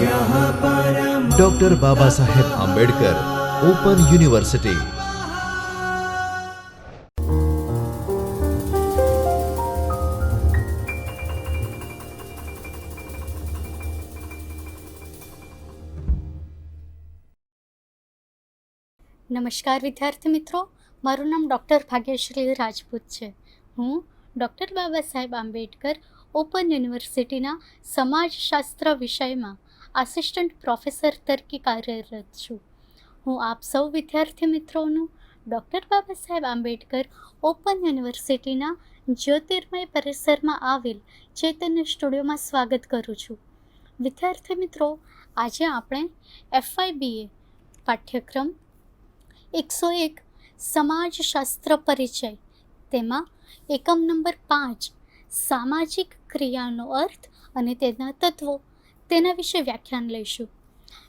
Doctor Baba Saheb Ambedkar open university નમસ્કાર વિદ્યાર્થી મિત્રો, મારું નામ ડૉક્ટર ભાગ્યશ્રી રાજપૂત છે. હું ડૉક્ટર બાબા સાહેબ આંબેડકર ઓપન યુનિવર્સિટીના સમાજશાસ્ત્ર વિષયમાં આસિસ્ટન્ટ પ્રોફેસર તરીકે કાર્યરત છું. હું આપ સૌ વિદ્યાર્થી મિત્રોનું ડૉક્ટર બાબા સાહેબ આંબેડકર ઓપન યુનિવર્સિટીના જ્યોતિર્મય પરિસરમાં આવેલ ચૈતન્ય સ્ટુડિયોમાં સ્વાગત કરું છું. વિદ્યાર્થી મિત્રો, આજે આપણે એફઆઈબીએ પાઠ્યક્રમ એકસો એક સમાજશાસ્ત્ર પરિચય, તેમાં એકમ નંબર પાંચ સામાજિક ક્રિયાનો અર્થ અને તેના તત્વો તેના વિશે વ્યાખ્યાન લઈશું.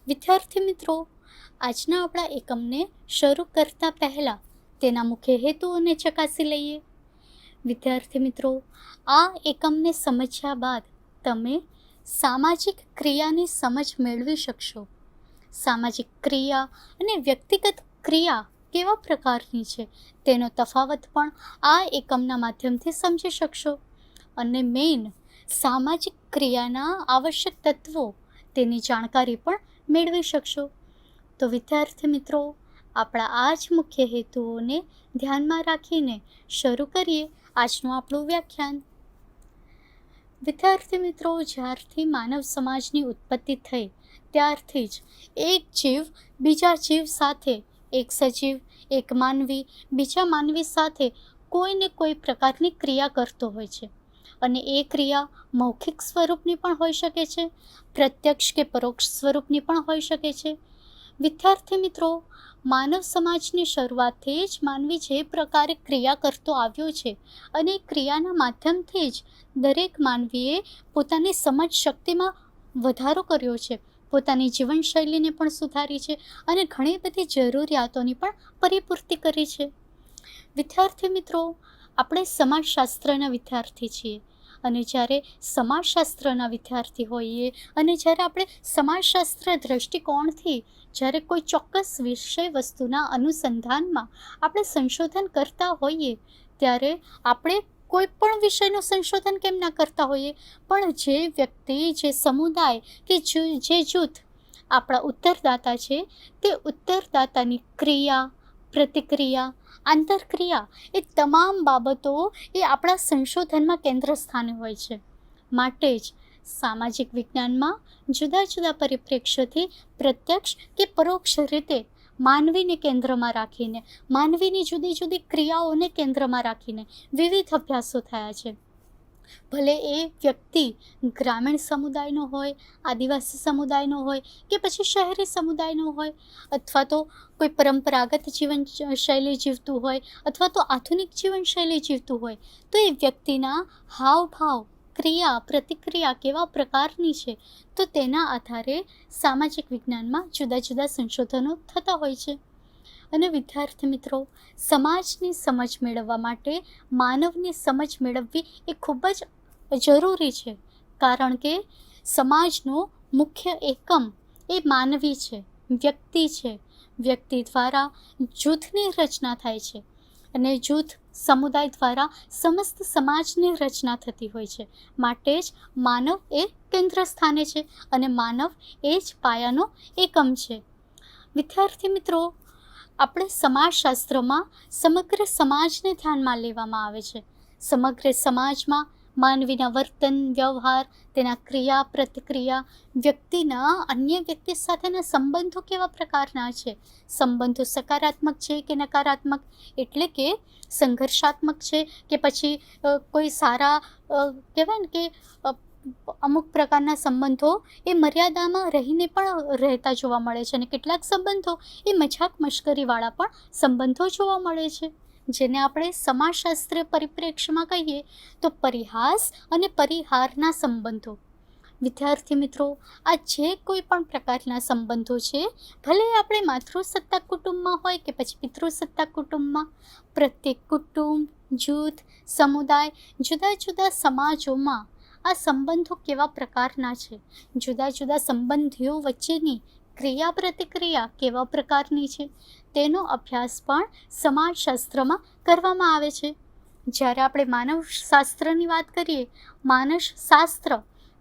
વિદ્યાર્થી મિત્રો, આજના આપણા એકમને શરૂ કરતા પહેલાં તેના મુખ્ય હેતુઓને ચકાસી લઈએ. વિદ્યાર્થી મિત્રો, આ એકમને સમજ્યા બાદ તમે સામાજિક ક્રિયાની સમજ મેળવી શકશો. સામાજિક ક્રિયા અને વ્યક્તિગત ક્રિયા કેવા પ્રકારની છે તેનો તફાવત પણ આ એકમના માધ્યમથી સમજી શકશો. અને મેઇન સામાજિક ક્રિયાના આવશ્યક તત્વો તેની જાણકારી પણ મેળવી શકશો. તો વિદ્યાર્થી મિત્રો, આપણા આ જ મુખ્ય હેતુઓને ધ્યાનમાં રાખીને શરૂ કરીએ આજનું આપણું વ્યાખ્યાન. વિદ્યાર્થી મિત્રો, જ્યારથી માનવ સમાજની ઉત્પત્તિ થઈ, ત્યારથી જ એક જીવ બીજા જીવ સાથે, એક સજીવ, એક માનવી, બીજા માનવી સાથે કોઈને કોઈ પ્રકારની ક્રિયા કરતો હોય છે. અને એ ક્રિયા મૌખિક સ્વરૂપની પણ હોઈ શકે છે, પ્રત્યક્ષ કે પરોક્ષ સ્વરૂપની પણ હોઈ શકે છે. વિદ્યાર્થી મિત્રો, માનવ સમાજની શરૂઆતથી જ માનવી જે પ્રકારે ક્રિયા કરતો આવ્યો છે અને ક્રિયાના માધ્યમથી જ દરેક માનવીએ પોતાની સમજ શક્તિમાં વધારો કર્યો છે, પોતાની જીવનશૈલીને પણ સુધારી છે અને ઘણી બધી જરૂરિયાતોની પણ પરિપૂર્તિ કરી છે. વિદ્યાર્થી મિત્રો, આપણે સમાજશાસ્ત્રના વિદ્યાર્થી છીએ. અને જ્યારે સમાજશાસ્ત્રના વિદ્યાર્થી હોઈએ અને જ્યારે આપણે સમાજશાસ્ત્ર દૃષ્ટિકોણથી જ્યારે કોઈ ચોક્કસ વિષય વસ્તુના અનુસંધાનમાં આપણે સંશોધન કરતા હોઈએ, ત્યારે આપણે કોઈ પણ વિષયનું સંશોધન કેમ ના કરતા હોઈએ? પણ જે વ્યક્તિ, જે સમુદાય કે જે જૂથ આપણા ઉત્તરદાતા છે, તે ઉત્તરદાતાની ક્રિયા, પ્રતિક્રિયા આંતરક્રિયા એ તમામ બાબતો એ આપણા સંશોધનમાં કેન્દ્ર સ્થાને હોય છે. માટે જ સામાજિક વિજ્ઞાનમાં જુદા જુદા પરિપ્રેક્ષ્યથી પ્રત્યક્ષ કે પરોક્ષ રીતે માનવીને કેન્દ્રમાં રાખીને, માનવીની જુદી જુદી ક્રિયાઓને કેન્દ્રમાં રાખીને વિવિધ અભ્યાસો થયા છે. ભલે એ વ્યક્તિ ગ્રામીણ સમુદાયનો હોય, આદિવાસી સમુદાયનો હોય કે પછી શહેરી સમુદાયનો હોય અથવા તો કોઈ પરંપરાગત જીવન શૈલી જીવતું હોય અથવા તો આધુનિક જીવનશૈલી જીવતું હોય, તો એ વ્યક્તિના હાવભાવ, ક્રિયા, પ્રતિક્રિયા કેવા પ્રકારની છે, તો તેના આધારે સામાજિક વિજ્ઞાનમાં જુદા જુદા સંશોધનો થતા હોય છે. અને વિદ્યાર્થી મિત્રો, સમાજની સમજ મેળવવા માટે માનવની સમજ મેળવવી એ ખૂબ જ જરૂરી છે. કારણ કે સમાજનો મુખ્ય એકમ એ માનવી છે, વ્યક્તિ છે. વ્યક્તિ દ્વારા જૂથની રચના થાય છે અને જૂથ સમુદાય દ્વારા સમસ્ત સમાજની રચના થતી હોય છે. માટે જ માનવ એ કેન્દ્ર સ્થાને છે અને માનવ એ જ પાયાનો એકમ છે. વિદ્યાર્થી મિત્રો આપણે સમાજશાસ્ત્રમાં સમગ્ર સમાજને ધ્યાનમાં લેવામાં આવે છે. સમગ્ર સમાજમાં માનવીના વર્તન, વ્યવહાર, તેના ક્રિયા, પ્રતિક્રિયા, વ્યક્તિના અન્ય વ્યક્તિ સાથેના સંબંધો કેવા પ્રકારના છે? સંબંધો સકારાત્મક છે કે નકારાત્મક? એટલે કે સંઘર્ષાત્મક છે કે પછી કોઈ સારા કહેવાય ને કે અમુક પ્રકારના સંબંધો એ મર્યાદામાં રહીને પણ રહેતા જોવા મળે છે અને કેટલાક સંબંધો એ મજાક મશ્કરીવાળા પણ સંબંધો જોવા મળે છે. જેને આપણે સમાજશાસ્ત્રીય પરિપ્રેક્ષ્યમાં કહીએ તો પરિહાસ અને પરિહારના સંબંધો. વિદ્યાર્થી મિત્રો, આ જે કોઈ પણ પ્રકારના સંબંધો છે, ભલે આપણે માતૃસત્તા કુટુંબમાં હોય કે પછી પિતૃસત્તા કુટુંબમાં, પ્રત્યેક કુટુંબ, જૂથ, સમુદાય જુદા જુદા સમાજોમાં આ સંબંધો કેવા પ્રકારના છે? જુદા જુદા સંબંધીઓ વચ્ચેની ક્રિયા પ્રતિક્રિયા કેવા પ્રકારની છે? તેનો અભ્યાસ પણ સમાજશાસ્ત્રમાં કરવામાં આવે છે. જ્યારે આપણે માનવશાસ્ત્રની વાત કરીએ, માનસશાસ્ત્ર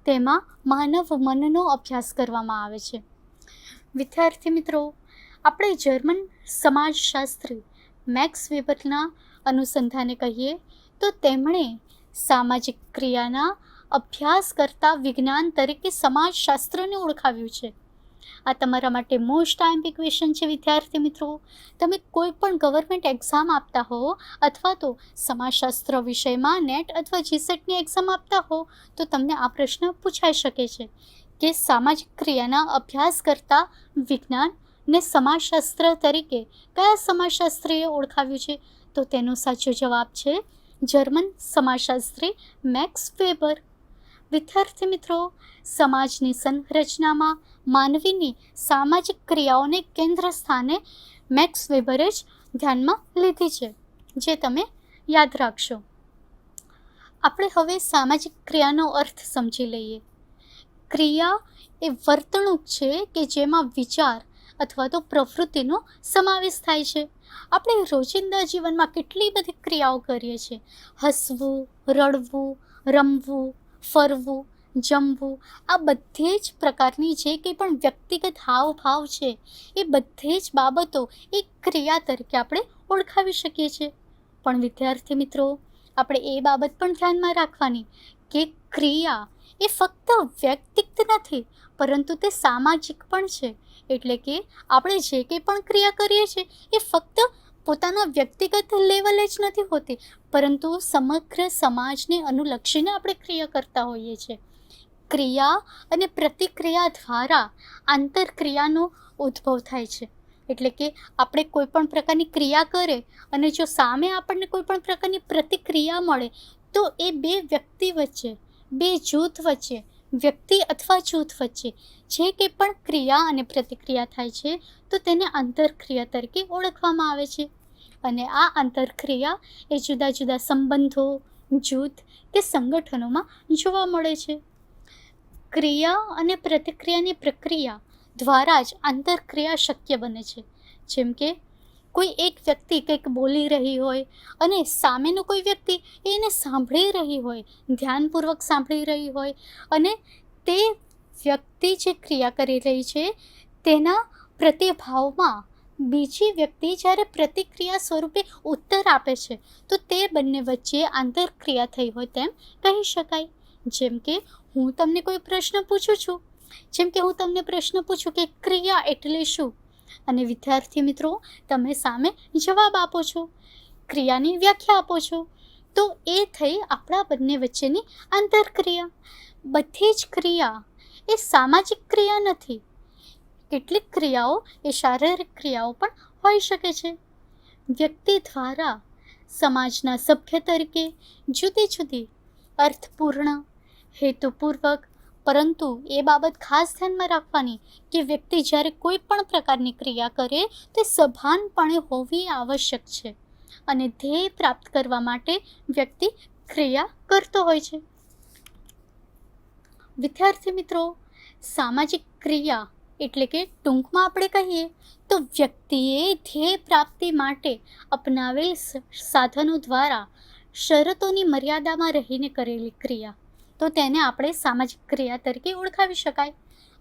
તેમાં માનવ મનનો અભ્યાસ કરવામાં આવે છે. વિદ્યાર્થી મિત્રો, આપણે જર્મન સમાજશાસ્ત્રી મેક્સ વેબરના અનુસંધાને કહીએ તો તેમણે સામાજિક ક્રિયાના અભ્યાસ કરતા વિજ્ઞાન તરીકે સમાજશાસ્ત્રને ઓળખાવ્યું છે. આ તમારા માટે મોસ્ટ આઈમ્પી ક્વેશ્ચન છે, વિદ્યાર્થી મિત્રો. તમે કોઈ પણ ગવર્મેન્ટ એક્ઝામ આપતા હો અથવા તો સમાજશાસ્ત્ર વિષયમાં નેટ અથવા જીસેટની એક્ઝામ આપતા હો, તો તમને આ પ્રશ્ન પૂછાઈ શકે છે કે સામાજિક ક્રિયાના અભ્યાસ કરતા વિજ્ઞાન ને સમાજશાસ્ત્ર તરીકે કયા સમાજશાસ્ત્રીએ ઓળખાવ્યું છે? તો તેનો સાચો જવાબ છે, જર્મન સમાજશાસ્ત્રી મેક્સ વેબર. વિદ્યાર્થી મિત્રો, સમાજની સંરચનામાં માનવીની સામાજિક ક્રિયાઓને કેન્દ્ર સ્થાને મેક્સ વેબરે જ ધ્યાનમાં લીધી છે, જે તમે યાદ રાખશો. આપણે હવે સામાજિક ક્રિયાનો અર્થ સમજી લઈએ. ક્રિયા એ વર્તણૂક છે કે જેમાં વિચાર અથવા તો પ્રવૃત્તિનો સમાવેશ થાય છે. આપણે રોજિંદા જીવનમાં કેટલી બધી ક્રિયાઓ કરીએ છીએ. હસવું, રડવું, રમવું ફરવું, જમવું, આ બધે જ પ્રકારની જે કંઈ પણ વ્યક્તિગત હાવભાવ છે, એ બધે જ બાબતો એક ક્રિયા તરીકે આપણે ઓળખાવી શકીએ છીએ. પણ વિદ્યાર્થી મિત્રો, આપણે એ બાબત પણ ધ્યાનમાં રાખવાની કે ક્રિયા એ ફક્ત વ્યક્તિગત નથી, પરંતુ તે સામાજિક પણ છે. એટલે કે આપણે જે કંઈ પણ ક્રિયા કરીએ છીએ, એ ફક્ત પોતાના વ્યક્તિગત લેવલે જ નથી હોતી, પરંતુ સમગ્ર સમાજને અનુલક્ષીને આપણે ક્રિયા કરતા હોઈએ છીએ. ક્રિયા અને પ્રતિક્રિયા દ્વારા આંતરક્રિયાનો ઉદ્ભવ થાય છે. એટલે કે આપણે કોઈ પણ પ્રકારની ક્રિયા કરે અને જો સામે આપણને કોઈ પણ પ્રકારની પ્રતિક્રિયા મળે, તો એ બે વ્યક્તિ વચ્ચે, બે જૂથ વચ્ચે વ્યક્તિ અથવા જૂથ વચ્ચે જે કંઈ પણ ક્રિયા અને પ્રતિક્રિયા થાય છે, તો તેને આંતરક્રિયા તરીકે ઓળખવામાં આવે છે. અને આ આંતરક્રિયા એ જુદા જુદા સંબંધો, જૂથ કે સંગઠનોમાં જોવા મળે છે. ક્રિયા અને પ્રતિક્રિયાની પ્રક્રિયા દ્વારા જ આંતરક્રિયા શક્ય બને છે. જેમ કે કોઈ એક વ્યક્તિ કંઈક બોલી રહી હોય અને સામેનો કોઈ વ્યક્તિ એને સાંભળી રહી હોય, ધ્યાનપૂર્વક સાંભળી રહી હોય અને તે વ્યક્તિ જે ક્રિયા કરી રહી છે, તેના પ્રતિભાવમાં બીજી વ્યક્તિ જ્યારે પ્રતિક્રિયા સ્વરૂપે ઉત્તર આપે છે, તો તે બંને વચ્ચે આંતરક્રિયા થઈ હોય તેમ કહી શકાય. જેમ કે, હું તમને કોઈ પ્રશ્ન પૂછું છું, જેમ કે હું તમને પ્રશ્ન પૂછું કે ક્રિયા એટલે શું? અને વિદ્યાર્થી મિત્રો, તમે સામે જવાબ આપો છો, ક્રિયાની વ્યાખ્યા આપો છો. તો એ થઈ આપણા બંને વચ્ચેની આંતરક્રિયા. બધી જ ક્રિયા એ સામાજિક ક્રિયા નથી. કેટલીક ક્રિયાઓ એ શારીરિક ક્રિયાઓ પણ હોઈ શકે છે. વ્યક્તિ દ્વારા સમાજના સભ્ય તરીકે જુદી જુદી અર્થપૂર્ણ, હેતુપૂર્વક પરંતુ એ બાબત ખાસ ધ્યાનમાં રાખવાની કે વ્યક્તિ જ્યારે કોઈ પણ પ્રકારની ક્રિયા કરે, તે સભાનપણે હોવી આવશ્યક છે અને ધ્યેય પ્રાપ્ત કરવા માટે વ્યક્તિ ક્રિયા કરતો હોય છે. વિદ્યાર્થી મિત્રો, સામાજિક ક્રિયા એટલે કે ટૂંકમાં આપણે કહીએ તો વ્યક્તિએ ધ્યેય પ્રાપ્તિ માટે અપનાવેલ સાધનો દ્વારા શરતોની મર્યાદામાં રહીને કરેલી ક્રિયા તો તેને આપણે સામાજિક ક્રિયા તરીકે ઓળખાવી શકાય.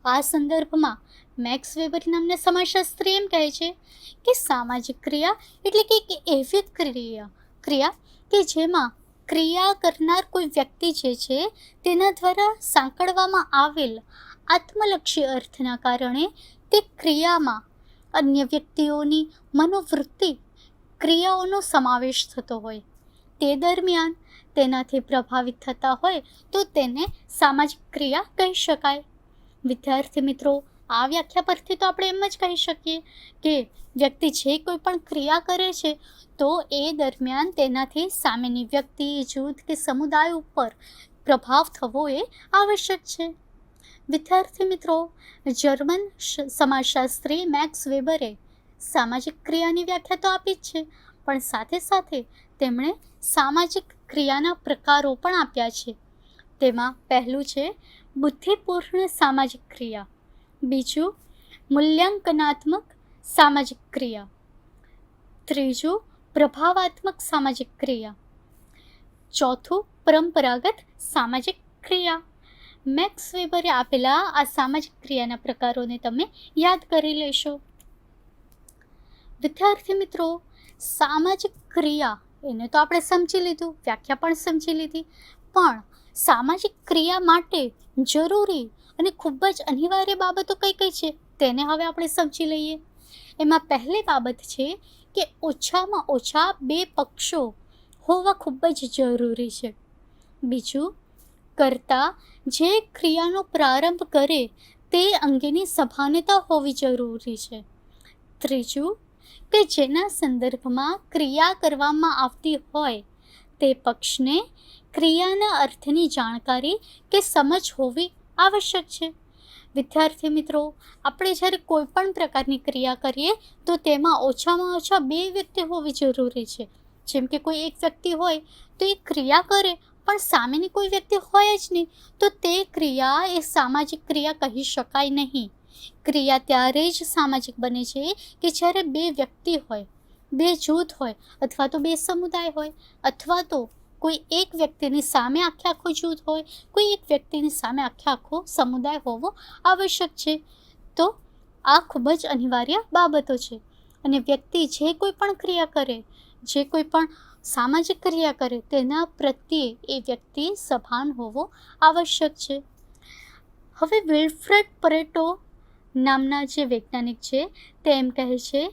આ સંદર્ભમાં મેક્સ વેબર નામના સમાજશાસ્ત્રી એમ કહે છે કે સામાજિક ક્રિયા એટલે કે એક એવી ક્રિયા ક્રિયા કે જેમાં ક્રિયા કરનાર કોઈ વ્યક્તિ જે છે તેના દ્વારા સાંકળવામાં આવેલ આત્મલક્ષી અર્થના કારણે તે ક્રિયામાં અન્ય વ્યક્તિઓની મનોવૃત્તિ ક્રિયાઓનો સમાવેશ થતો હોય. તે દરમિયાન તેનાથી પ્રભાવિત થતા હોય તો તેને સામાજિક ક્રિયા કહી શકાય. વિદ્યાર્થી મિત્રો, આ વ્યાખ્યા પરથી તો આપણે એમ જ કહી શકીએ કે વ્યક્તિ જે કોઈ પણ ક્રિયા કરે છે, તો એ દરમિયાન તેનાથી સામેની વ્યક્તિ, જૂથ કે સમુદાય ઉપર પ્રભાવ થવો એ આવશ્યક છે. વિદ્યાર્થી મિત્રો, જર્મન સમાજશાસ્ત્રી મેક્સ વેબરે સામાજિક ક્રિયાની વ્યાખ્યા તો આપી જ છે. પણ સાથે સાથે તેમણે સામાજિક ક્રિયાના પ્રકારો પણ આપ્યા છે. તેમાં પહેલું છે, બુદ્ધિપૂર્ણ સામાજિક ક્રિયા. બીજું, મૂલ્યાંકનાત્મક સામાજિક ક્રિયા. ત્રીજું, પ્રભાવાત્મક સામાજિક ક્રિયા. ચોથું, પરંપરાગત સામાજિક ક્રિયા. મેક્સ વેબરે આપેલા આ સામાજિક ક્રિયાના પ્રકારોને તમે યાદ કરી લેશો. વિદ્યાર્થી મિત્રો સામાજિક ક્રિયા, એને તો આપણે સમજી લીધું, વ્યાખ્યા પણ સમજી લીધી. પણ સામાજિક ક્રિયા માટે જરૂરી અને ખૂબ જ અનિવાર્ય બાબતો કઈ કઈ છે? તેને હવે આપણે સમજી લઈએ. એમાં પહેલી બાબત છે કે ઓછામાં ઓછા બે પક્ષો હોવા ખૂબ જ જરૂરી છે. બીજું, કરતા જે ક્રિયાનો પ્રારંભ કરે તે અંગેની સભાનતા હોવી જરૂરી છે. ત્રીજું કે જેના સંદર્ભમાં ક્રિયા કરવામાં આવતી હોય, તે પક્ષને ક્રિયાના અર્થની જાણકારી કે સમજ હોવી આવશ્યક છે. વિદ્યાર્થી મિત્રો, આપણે જ્યારે કોઈ પણ પ્રકારની ક્રિયા કરીએ, તો તેમાં ઓછામાં ઓછા બે વ્યક્તિ હોવી જરૂરી છે. જેમ કે કોઈ એક વ્યક્તિ હોય, તો એ ક્રિયા કરે, પણ સામેની કોઈ વ્યક્તિ હોય જ નહીં, તો તે ક્રિયા એ સામાજિક ક્રિયા કહી શકાય નહીં. ક્રિયા ત્યારે જ સામાજિક બને છે કે જ્યારે બે વ્યક્તિ હોય, બે જૂથ હોય અથવા તો બે સમુદાય હોય અથવા તો કોઈ એક વ્યક્તિની સામે આખે આખો જૂથ હોય, કોઈ એક વ્યક્તિની સામે આખે આખો સમુદાય હોવો આવશ્યક છે. તો આ ખૂબ જ અનિવાર્ય બાબતો છે. અને વ્યક્તિ જે કોઈ પણ ક્રિયા કરે, જે કોઈ પણ સામાજિક ક્રિયા કરે તેના પ્રત્યે એ વ્યક્તિ સભાન હોવો આવશ્યક છે. હવે વિલ્ફ્રેડ પરેટો નામના જે વૈજ્ઞાનિક છે, તે એમ કહે છે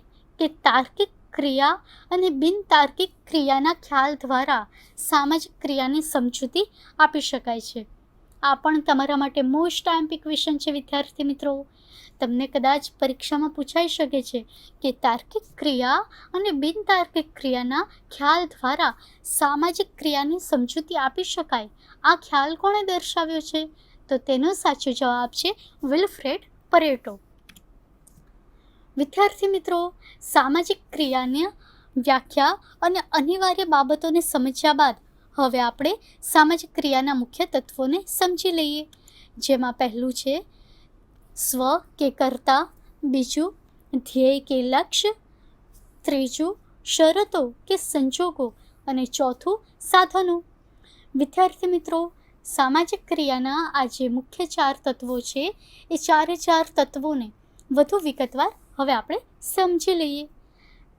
કે તાર્કિક ક્રિયા અને બિનતાર્કિક ક્રિયાના ખ્યાલ દ્વારા સામાજિક ક્રિયાની સમજૂતી આપી શકાય છે. આ પણ તમારા માટે મોસ્ટ ટાઈમ્પિક ક્વેશ્ચન છે, વિદ્યાર્થી મિત્રો. તમને કદાચ પરીક્ષામાં પૂછાઈ શકે છે કે તાર્કિક ક્રિયા અને બિનતાર્કિક ક્રિયાના ખ્યાલ દ્વારા સામાજિક ક્રિયાની સમજૂતી આપી શકાય. આ ખ્યાલ કોણે દર્શાવ્યો છે? તો તેનો સાચો જવાબ છે વિલ્ફ્રેડ પરેટો વિદ્યાર્થી મિત્રો, સામાજિક ક્રિયાની વ્યાખ્યા અને અનિવાર્ય બાબતોને સમજ્યા બાદ હવે આપણે સામાજિક ક્રિયાના મુખ્ય તત્વોને સમજી લઈએ. જેમાં પહેલું છે, સ્વ કે કર્તા, બીજું ધ્યેય કે લક્ષ્ય, ત્રીજું શરતો કે સંજોગો અને ચોથું સાધનો. વિદ્યાર્થી મિત્રો સામાજિક ક્રિયાના આ જે મુખ્ય ચાર તત્વો છે. એ ચારે ચાર તત્વોને વધુ વિગતવાર હવે આપણે સમજી લઈએ.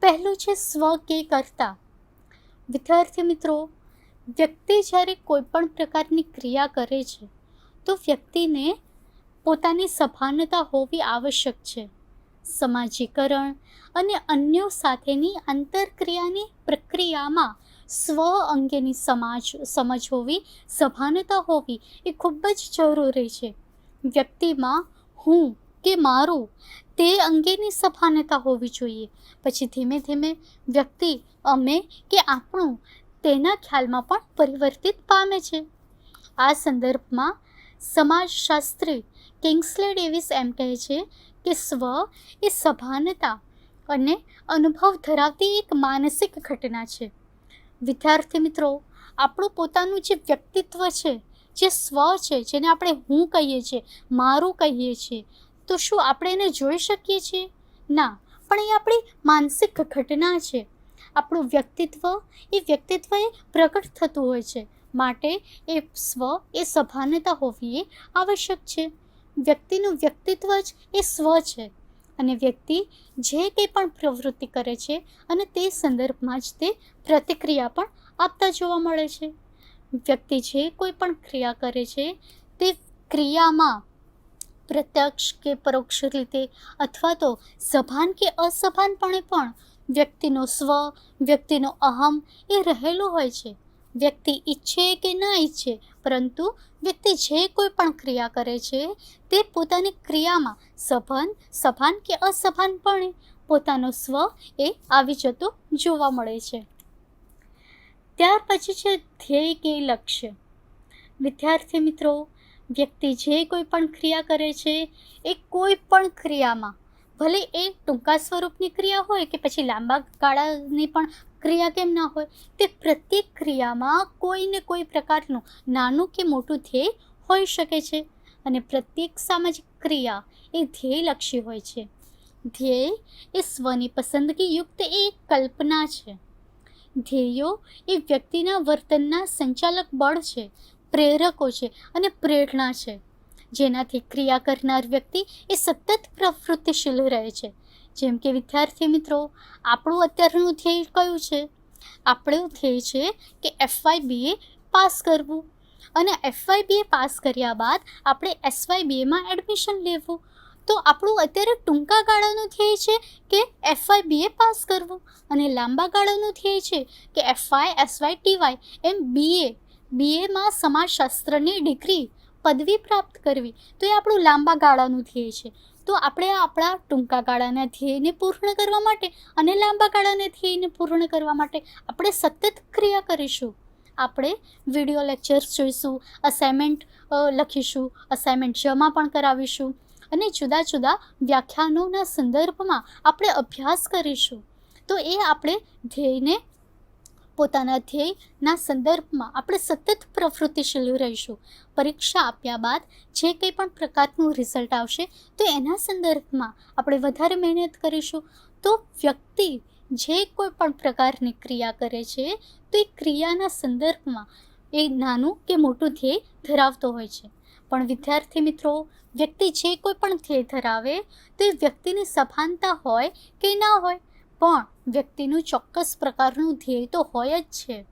પહેલું છે સ્વ કે કરતા. વિદ્યાર્થી મિત્રો, વ્યક્તિ જ્યારે કોઈ પણ પ્રકારની ક્રિયા કરે છે, તો વ્યક્તિને પોતાની સભાનતા હોવી આવશ્યક છે. સમાજીકરણ અને અન્યો સાથેની આંતરક્રિયાની પ્રક્રિયામાં સ્વ અંગેની સમાજ, સમજ હોવી, સભાનતા હોવી એ ખૂબ જ જરૂરી છે. વ્યક્તિમાં હું કે મારું તે અંગેની સભાનતા હોવી જોઈએ. પછી ધીમે ધીમે વ્યક્તિ અમે કે આપણું તેના ખ્યાલમાં પણ પરિવર્તિત પામે છે. આ સંદર્ભમાં સમાજશાસ્ત્રી કિંગ્સલે ડેવિસ એમ કહે છે કે સ્વ એ સભાનતા અને અનુભવ ધરાવતી એક માનસિક ઘટના છે. વિદ્યાર્થી મિત્રો, આપણું પોતાનું જે વ્યક્તિત્વ છે, જે સ્વ છે, જેને આપણે હું કહીએ છીએ, મારું કહીએ છીએ, તો શું આપણે એને જોઈ શકીએ છીએ? ના, પણ એ આપણી માનસિક ઘટના છે. આપણું વ્યક્તિત્વ, એ વ્યક્તિત્વ એ પ્રગટ થતું હોય છે. માટે એ સ્વ, એ સભાનતા હોવી એ આવશ્યક છે. વ્યક્તિનું વ્યક્તિત્વ જ એ સ્વ છે. અને વ્યક્તિ જે કંઈ પણ પ્રવૃત્તિ કરે છે અને તે સંદર્ભમાં જ તે પ્રતિક્રિયા પણ આપતા જોવા મળે છે. વ્યક્તિ જે કોઈ પણ ક્રિયા કરે છે, તે ક્રિયામાં પ્રત્યક્ષ કે પરોક્ષ રીતે અથવા તો સભાન કે અસભાનપણે પણ વ્યક્તિનો સ્વ, વ્યક્તિનો અહમ એ રહેલો હોય છે. વ્યક્તિ ઈચ્છે કે ના ઈચ્છે, પરંતુ વ્યક્તિ જે કોઈ પણ ક્રિયા કરે છે, તે પોતાની ક્રિયામાં સભાન સભાન કે અસભાનપણે પોતાનો સ્વ એ આવી જતો જોવા મળે છે. ત્યાર પછી છે ધ્યેય કે લક્ષ્ય. વિદ્યાર્થી મિત્રો, વ્યક્તિ જે કોઈ પણ ક્રિયા કરે છે, એ કોઈ પણ ક્રિયામાં ભલે એ ટૂંકા સ્વરૂપની ક્રિયા હોય કે પછી લાંબા ગાળાની પણ ક્રિયા કેમ ના હોય? તે પ્રત્યેક ક્રિયામાં કોઈને કોઈ પ્રકારનું નાનું કે મોટું ધ્યેય હોઈ શકે છે. અને પ્રત્યેક સામાજિક ક્રિયા એ ધ્યેયલક્ષી હોય છે. ધ્યેય એ સ્વની પસંદગી યુક્ત એક કલ્પના છે. ધ્યેયો એ વ્યક્તિના વર્તનના સંચાલક બળ છે, પ્રેરકો છે અને પ્રેરણા છે. જેનાથી ક્રિયા કરનાર વ્યક્તિ એ સતત પ્રવૃત્તિશીલ રહે છે. જેમ કે વિદ્યાર્થી મિત્રો, આપણું અત્યારનું ધ્યેય કયું છે? આપણું ધ્યેય છે કે એફવાય બીએ પાસ કરવું. અને એફવાય બીએ પાસ કર્યા બાદ આપણે એસવાય બીએમાં એડમિશન લેવું. તો આપણું અત્યારે ટૂંકા ગાળાનું ધ્યેય છે કે એફવાય બીએ પાસ કરવું. અને લાંબા ગાળાનું ધ્યેય છે કે એફવાય એસવાય ટીવાય એમ બીએ બીએમાં સમાજશાસ્ત્રની ડિગ્રી, પદવી પ્રાપ્ત કરવી. તો એ આપણું લાંબા ગાળાનું ધ્યેય છે. તો આપણે આપણા ટૂંકા ગાળાના ધ્યેયને પૂર્ણ કરવા માટે અને લાંબા ગાળાના ધ્યેયને પૂર્ણ કરવા માટે આપણે સતત ક્રિયા કરીશું. આપણે વીડિયો લેક્ચર્સ જોઈશું અસાઇનમેન્ટ લખીશું અસાઇનમેન્ટ જમા પણ કરાવીશું અને જુદા જુદા વ્યાખ્યાનોના સંદર્ભમાં આપણે અભ્યાસ કરીશું. તો એ આપણે ધ્યેયને પોતાના ધ્યેયના સંદર્ભમાં આપણે સતત પ્રવૃત્તિશીલ રહીશું. પરીક્ષા આપ્યા બાદ જે કંઈ પણ પ્રકારનું રિઝલ્ટ આવશે, તો એના સંદર્ભમાં આપણે વધારે મહેનત કરીશું. તો વ્યક્તિ જે કોઈ પણ પ્રકારની ક્રિયા કરે છે, તો એ ક્રિયાના સંદર્ભમાં એ નાનું કે મોટું ધ્યેય ધરાવતો હોય છે. પણ વિદ્યાર્થી મિત્રો, વ્યક્તિ જે કોઈ પણ ધ્યેય ધરાવે, તો એ વ્યક્તિની સભાનતા હોય કે ના હોય પણ વ્યક્તિનું ચોક્કસ પ્રકારનું ધ્યેય તો હોય જ છે.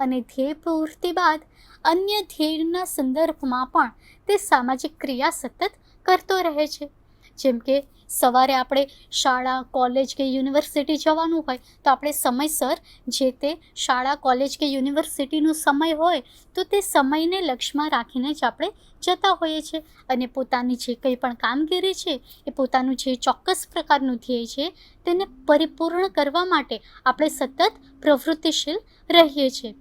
અને ધ્યેય પૂર્તિ બાદ અન્ય ધ્યેયના સંદર્ભમાં પણ તે સામાજિક ક્રિયા સતત કરતો રહે છે. જેમ કે સવારે આપણે શાળા, કોલેજ કે યુનિવર્સિટી જવાનું હોય, તો આપણે સમયસર જે તે શાળા, કોલેજ કે યુનિવર્સિટીનો સમય હોય, તો તે સમયને લક્ષ્યમાં રાખીને જ આપણે જતા હોઈએ છીએ. અને પોતાની જે કંઈ પણ કામગીરી છે, એ પોતાનું જે ચોક્કસ પ્રકારનું ધ્યેય છે, તેને પરિપૂર્ણ કરવા માટે આપણે સતત પ્રવૃત્તિશીલ રહીએ છીએ.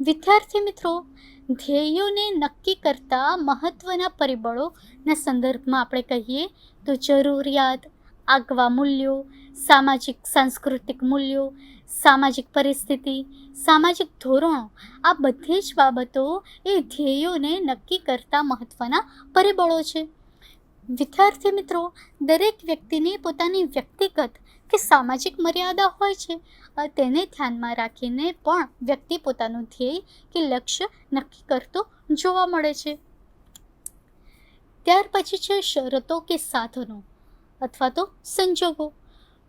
વિદ્યાર્થી મિત્રો ધ્યેયોને નક્કી કરતા મહત્ત્વના પરિબળોના સંદર્ભમાં આપણે કહીએ તો જરૂરિયાત, આગવા મૂલ્યો, સામાજિક, સાંસ્કૃતિક મૂલ્યો, સામાજિક પરિસ્થિતિ, સામાજિક ધોરણો, આ બધી જ બાબતો એ ધ્યેયોને નક્કી કરતા મહત્ત્વના પરિબળો છે. વિદ્યાર્થી મિત્રો, દરેક વ્યક્તિની પોતાની વ્યક્તિગત કે સામાજિક મર્યાદા હોય છે. તેને ધ્યાનમાં રાખીને પણ વ્યક્તિ પોતાનું ધ્યેય કે લક્ષ્ય નક્કી કરતો જોવા મળે છે. ત્યાર પછી છે શરતો કે સાધનો અથવા તો સંજોગો.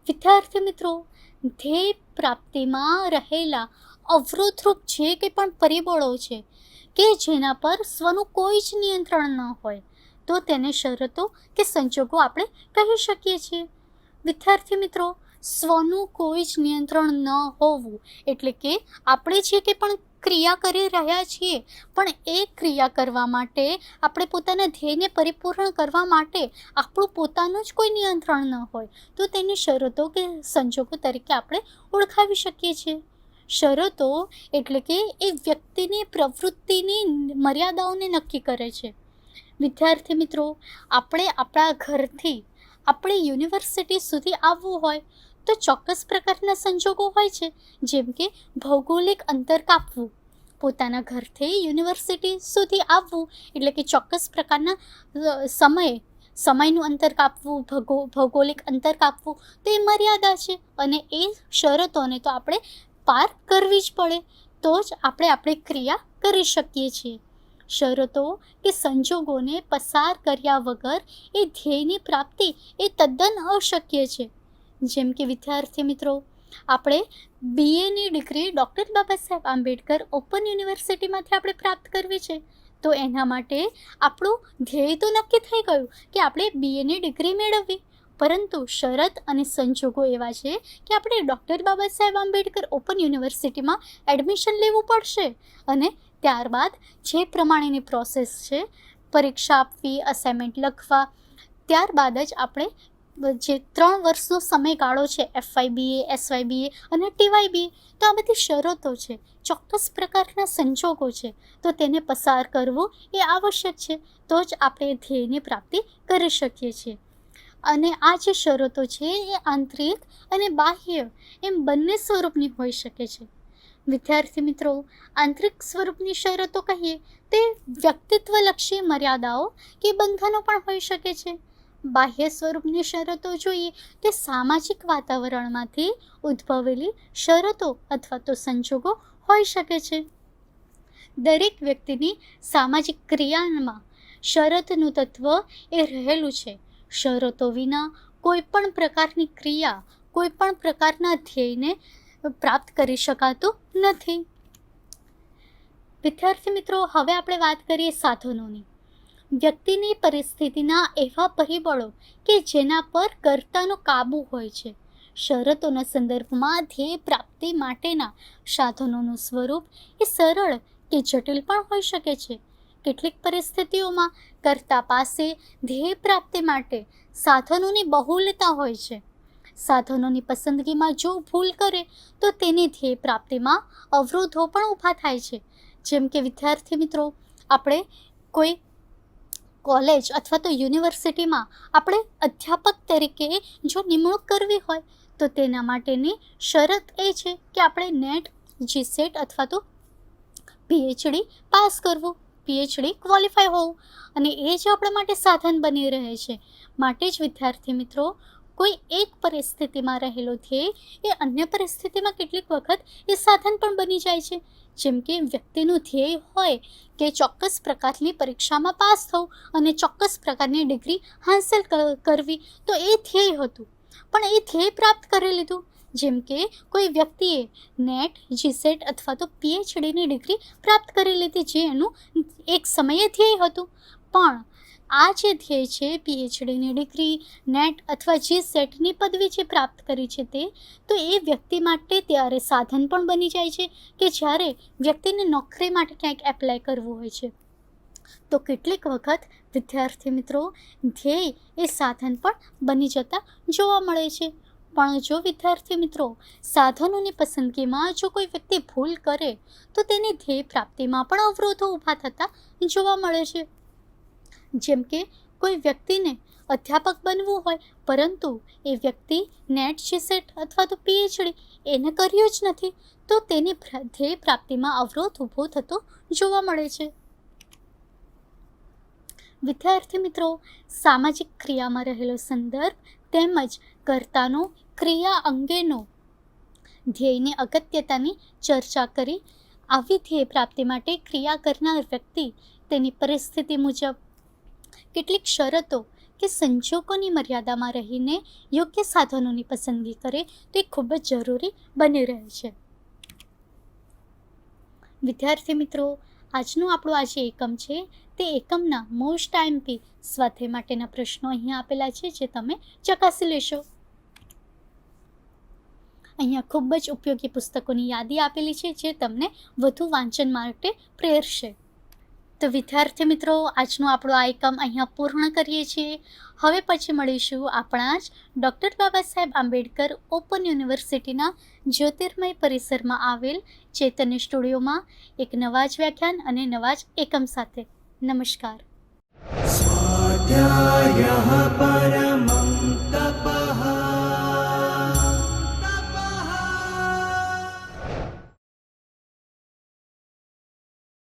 વિદ્યાર્થી મિત્રો, ધ્યેય પ્રાપ્તિમાં રહેલા અવરોધરૂપ જે કંઈ પણ પરિબળો છે કે જેના પર સ્વનું કોઈ જ નિયંત્રણ ન હોય, તો તેને શરતો કે સંજોગો આપણે કહી શકીએ છીએ. વિદ્યાર્થી મિત્રો સ્વનું કોઈ જ નિયંત્રણ ન હોવું. એટલે કે આપણે જે કે પણ ક્રિયા કરી રહ્યા છીએ, પણ એ ક્રિયા કરવા માટે, આપણે પોતાના ધ્યેયને પરિપૂર્ણ કરવા માટે આપણું પોતાનું જ કોઈ નિયંત્રણ ન હોય. તો તેની શરતો કે સંજોગો તરીકે આપણે ઓળખાવી શકીએ છીએ. શરતો એટલે કે એ વ્યક્તિની પ્રવૃત્તિની મર્યાદાઓને નક્કી કરે છે. વિદ્યાર્થી મિત્રો, આપણે આપણા ઘરથી, આપણે યુનિવર્સિટી સુધી આવવું હોય તો ચોક્કસ પ્રકારના સંજોગો હોય છે, જેમ કે ભૌગોલિક અંતર કાપવું, પોતાના ઘરથી યુનિવર્સિટી સુધી આવવું, એટલે કે ચોક્કસ પ્રકારના સમયે, સમયનું અંતર કાપવું, ભગો, ભૌગોલિક અંતર કાપવું, તો એ મર્યાદા છે અને એ શરતોને તો આપણે પાર કરવી જ પડે, તો જ આપણે આપણી ક્રિયા કરી શકીએ છીએ. શરતો કે સંજોગોને પસાર કર્યા વગર એ ધ્યેયની પ્રાપ્તિ એ તદ્દન અશક્ય છે. જેમ કે વિદ્યાર્થી મિત્રો, આપણે બીએની degree doctor Baba Saheb Ambedkar open યુનિવર્સિટીમાંથી આપણે પ્રાપ્ત કરવી છે. તો એના માટે આપણું ધ્યેય તો નક્કી થઈ ગયું કે આપણે બીએની ડિગ્રી મેળવવી. પરંતુ શરત અને સંજોગો એવા છે કે આપણે ડૉક્ટર બાબા સાહેબ આંબેડકર ઓપન યુનિવર્સિટીમાં એડમિશન લેવું પડશે. અને ત્યારબાદ જે પ્રમાણેની પ્રોસેસ છે, પરીક્ષા આપવી અસાઇનમેન્ટ લખવા, ત્યારબાદ જ આપણે જે ત્રણ વર્ષનો સમયગાળો છે એફવાયબીએ એસવાયબીએ અને ટીવાયબીએ તો આ બધી શરતો છે, ચોક્કસ પ્રકારના સંજોગો છે, તો તેને પસાર કરવું એ આવશ્યક છે, તો જ આપણે ધ્યેયની પ્રાપ્તિ કરી શકીએ છીએ. અને આ જે શરતો છે એ આંતરિક અને બાહ્ય, એમ બંને સ્વરૂપની હોઈ શકે છે. વિદ્યાર્થી મિત્રો, આંતરિક સ્વરૂપની શરતો કહીએ, તે વ્યક્તિત્વલક્ષી મર્યાદાઓ કે બંધનો પણ હોઈ શકે છે. બાહ્ય સ્વરૂપની શરતો જોઈએ તે સામાજિક વાતાવરણમાંથી ઉદ્ભવેલી શરતો અથવા તો સંજોગો હોઈ શકે છે. દરેક વ્યક્તિની સામાજિક ક્રિયામાં શરતનું તત્વ એ રહેલું છે. શરતો વિના કોઈ પણ પ્રકારની ક્રિયા, કોઈ પણ પ્રકારના ધ્યેયને પ્રાપ્ત કરી શકાતું નથી. વિદ્યાર્થી મિત્રો, હવે આપણે વાત કરીએ સાધનોની. વ્યક્તિની પરિસ્થિતિના એવા પરિબળો કે જેના પર કર્તાનો કાબુ હોય છે. શરતોના સંદર્ભમાં ધ્યેય પ્રાપ્તિ માટેના સાધનોનું સ્વરૂપ એ સરળ કે જટિલ પણ હોઈ શકે છે. કેટલીક પરિસ્થિતિઓમાં કર્તા પાસે ધ્યેય પ્રાપ્તિ માટે સાધનોની બહુલતા હોય છે. સાધનોની પસંદગીમાં જો ભૂલ કરે, તો તેની ધ્યેય પ્રાપ્તિમાં અવરોધો પણ ઊભા થાય છે. જેમ કે વિદ્યાર્થી મિત્રો, આપણે કોઈ કોલેજ અથવા તો યુનિવર્સિટીમાં આપણે અધ્યાપક તરીકે જો નિમણૂક કરવી હોય, તો તેના માટેની શરત એ છે કે આપણે નેટ, જીસેટ અથવા તો પીએચડી પાસ કરવું, પીએચડી ક્વોલિફાય હોવું. અને એ જ આપણા માટે સાધન બની રહે છે. માટે જ વિદ્યાર્થી મિત્રો, કોઈ એક પરિસ્થિતિમાં રહેલો ધ્યેય એ અન્ય પરિસ્થિતિમાં કેટલીક વખત એ સાધન પણ બની જાય છે. જેમ કે વ્યક્તિનું ધ્યેય હોય કે ચોક્કસ પ્રકારની પરીક્ષામાં પાસ થવું અને ચોક્કસ પ્રકારની ડિગ્રી હાંસલ કરવી, તો એ ધ્યેય હતું. પણ એ ધ્યેય પ્રાપ્ત કરી લીધું. જેમ કે કોઈ વ્યક્તિએ નેટ, જીસેટ અથવા તો પીએચડીની ડિગ્રી પ્રાપ્ત કરી લીધી, જે એનું એક સમયે ધ્યેય હતું. પણ આ જે ધ્યેય છે પીએચડીની ડિગ્રી, નેટ અથવા જે સેટની પદવી જે પ્રાપ્ત કરી છે તે, તો એ વ્યક્તિ માટે ત્યારે સાધન પણ બની જાય છે કે જ્યારે વ્યક્તિને નોકરી માટે ક્યાંક એપ્લાય કરવું હોય છે. તો કેટલીક વખત વિદ્યાર્થી મિત્રો, ધ્યેય એ સાધન પણ બની જતા જોવા મળે છે. પણ જો વિદ્યાર્થી મિત્રો, સાધનોની પસંદગીમાં જો કોઈ વ્યક્તિ ભૂલ કરે, તો તેની ધ્યેય પ્રાપ્તિમાં પણ અવરોધો ઊભા થતા જોવા મળે છે. જેમ કે કોઈ વ્યક્તિને અધ્યાપક બનવું હોય, પરંતુ એ વ્યક્તિ નેટ જીસેટ અથવા તો પીએચડી એને કર્યું જ નથી, તો તેની ધ્યેય પ્રાપ્તિમાં અવરોધ ઊભો થતો જોવા મળે છે. વિદ્યાર્થી મિત્રો, સામાજિક ક્રિયામાં રહેલો સંદર્ભ તેમજ કર્તાનો ક્રિયા અંગેનો ધ્યેયની અગત્યતાની ચર્ચા કરી. આવી ધ્યેય પ્રાપ્તિ માટે ક્રિયા કરનાર વ્યક્તિ તેની પરિસ્થિતિ મુજબ કેટલીક શરતો કે સંજોગોની મર્યાદામાં રહીને યોગ્ય સાધનોની પસંદગી કરે તે ખૂબ જ જરૂરી બની રહે છે. વિદ્યાર્થી મિત્રો, આજનું આપણું આ જે એકમ છે. તે એકમના મોસ્ટ આઈએમપી સ્વાધ્યાય માટેના પ્રશ્નો અહીંયા આપેલા છે, જે તમે ચકાસી લેશો. અહીંયા ખૂબ જ ઉપયોગી પુસ્તકોની યાદી આપેલી છે, જે તમને વધુ વાંચન માટે પ્રેરશે. તો વિદ્યાર્થી મિત્રો, આજનો આપણો આ એકમ અહીંયા પૂર્ણ કરીએ છીએ. હવે પછી મળીશું આપણા જ ડૉક્ટર બાબા સાહેબ આંબેડકર ઓપન યુનિવર્સિટીના જ્યોતિર્મય પરિસરમાં આવેલ ચેતન્ય સ્ટુડિયોમાં એક નવા જ વ્યાખ્યાન અને નવા જ એકમ સાથે. નમસ્કાર. સ્વાધ્યાય તપ